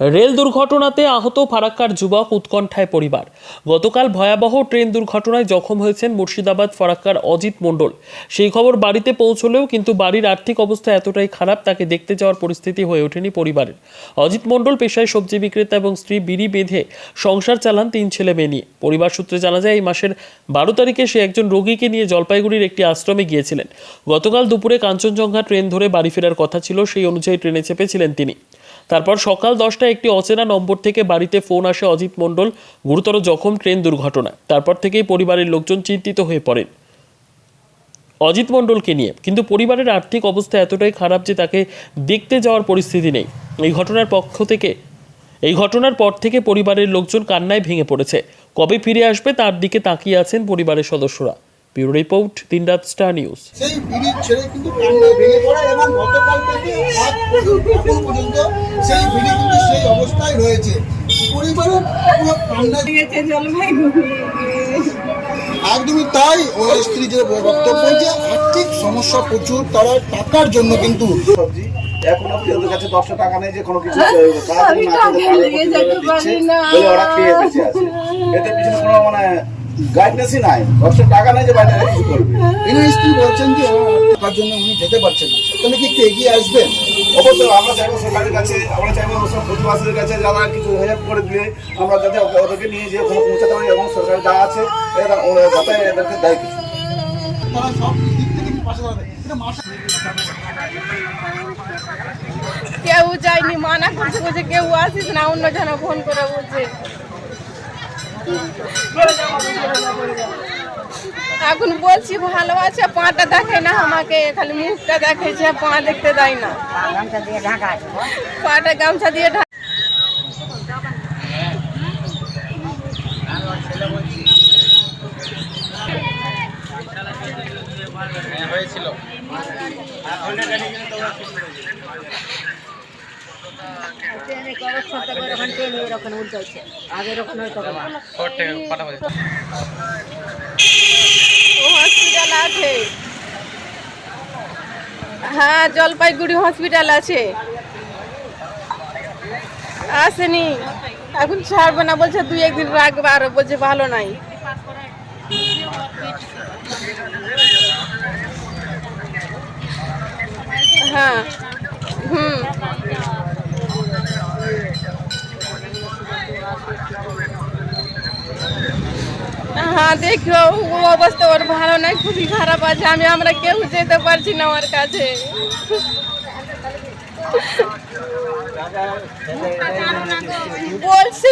Rail দুর্ঘটনাতে আহত ফারাক্কার যুবক উৎকণ্ঠায় পরিবার। গতকাল ভয়াবহ ট্রেন দুর্ঘটনায় জখম হয়েছেন মুর্শিদাবাদ ফারাক্কার অজিত মণ্ডল। সেই খবর বাড়িতে পৌঁছলেও কিন্তু বাড়ির আর্থিক অবস্থা এতটাই খারাপ, তাকে দেখতে যাওয়ার পরিস্থিতি হয়ে ওঠেনি পরিবারের। অজিত মণ্ডল পেশায় সবজি বিক্রেতা এবং স্ত্রী বিড়ি বেঁধে সংসার চালান তিন ছেলে মেয়ে নিয়ে। পরিবার সূত্রে জানা যায়, এই মাসের বারো তারিখে সে একজন রোগীকে নিয়ে জলপাইগুড়ির একটি আশ্রমে গিয়েছিলেন। গতকাল দুপুরে কাঞ্চনজঙ্ঘা ট্রেন ধরে বাড়ি ফেরার কথা ছিল, সেই অনুযায়ী ট্রেনে চেপেছিলেন তিনি। তারপর সকাল দশটায় একটি অচেনা নম্বর থেকে বাড়িতে ফোন আসে অজিত মণ্ডল, গুরুতর জখম, ট্রেন দুর্ঘটনা। তারপর থেকেই পরিবারের লোকজন চিন্তিত হয়ে পড়েন। অজিত মণ্ডলকে নিয়ে। কিন্তু পরিবারের আর্থিক অবস্থা এতটাই খারাপ যে তাকে দেখতে যাওয়ার পরিস্থিতি নেই। এই ঘটনার পক্ষ থেকে, এই ঘটনার পর থেকে পরিবারের লোকজন কান্নায় ভেঙে পড়েছে। কবে ফিরে আসবে তার দিকে তাকিয়ে আছেন পরিবারের সদস্যরা। ব্যুরো রিপোর্ট দিনরাত স্টার নিউজ। সেই ব্রিজ ছেড়ে কিন্তু কান্নায় ভেঙে পড়ে এবং গতকাল থেকে আজ পর্যন্ত এখন পর্যন্ত সেই ব্রিজ কিন্তু সেই অবস্থায় রয়েছে। পরিবারের পুরো কান্নায় গেছে জলপাইগুড়ি একদমই তাই ওর স্ত্রী যে বক্তব্য যে আর্থিক সমস্যা প্রচুর তারা টাকার জন্য কিন্তু সবজি এখন অব্দি ওদের কাছে দশটা টাকা নেই যে কোনো কিছু তাড়াতাড়ি না। করে ওরা খেয়ে বেঁচে আছে। এদের পিছনে কোনো মানে গাইডনেসই নাই। দশটা টাকা নেই যে বাইরে কিছু করবে এনার স্ত্রী বলছেন যে টাকার জন্য উনি যেতে পারছেন না। তাহলে কি একটু এগিয়ে আসবেন? অবশ্যই আমরা চাইব সরকারের কাছে আমরা চাইব ওসব প্রতিবাসীদের কাছে যারা কিছু হেল্প করে দিলে আমরা যাতে ওদেরকে নিয়ে যে ওখানে পৌঁছাতে পারি এবং সরকার যা আছে এরা ওরা যাতে এদেরকে দেয় কিছু। তারা সব দিক থেকে পাশে দাঁড়াবে? এটা মাথা কেউ যায়নি মানা করছে বলছে কেউ আসিস না অন্য জন ফোন করে বলছে। এখন বলছি, ভালো আছে, পাটা দেখে না আমাকে, খালি মুখটা দেখেছে, পা দেখতে দেয় না। পাটা গামছা দিয়ে ঢাকা ও হসপিটাল আছে হ্যাঁ জলপাইগুড়ি হসপিটাল আছে। আসেনি। এখন ছাড়বে না, বলছে দুই একদিন রাখবে, আরও বলছে ভালো নাই। হ্যাঁ। দেখো ও অবস্থা ওর ভালো নাই, খুবই খারাপ আছে। আমি, আমরা কেউ যেতে পারছি না ওর কাছে। বলছি